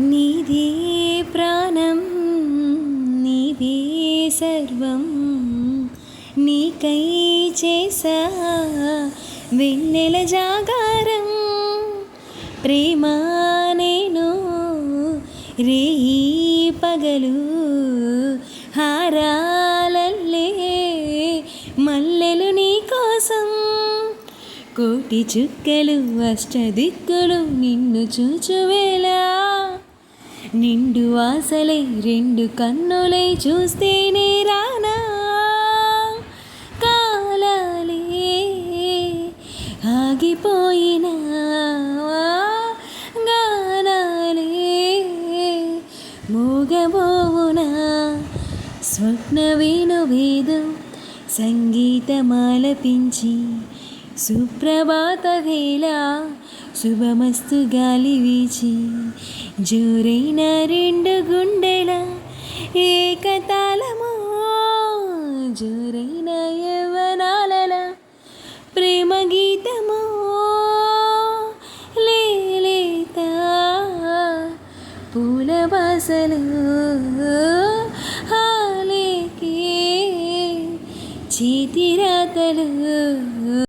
నీదే ప్రాణం నీవే సర్వం నీకై చేసా. వెన్నెల జాగారం ప్రేమా నేను రేయి పగలు హారాలల్లే మల్లెలు నీ కోసం. కోటి చుక్కలు అష్టదిక్కులు నిన్ను చూచువేలా నిండు ఆశలై రెండు కన్నులై చూస్తేనే రానా? కాలాలే ఆగిపోయిన గానాలే మోగబోవునా? స్వప్న వేణువేదం సంగీతమాలపించి సుప్రభాత వేళ శుభమస్తు గాలి వీచి జోరైన రెండు గుండెల ఏకతాళము. జోరైన యవనాల ప్రేమ గీతము. లేత పూల బాసలు చేతిరాతలు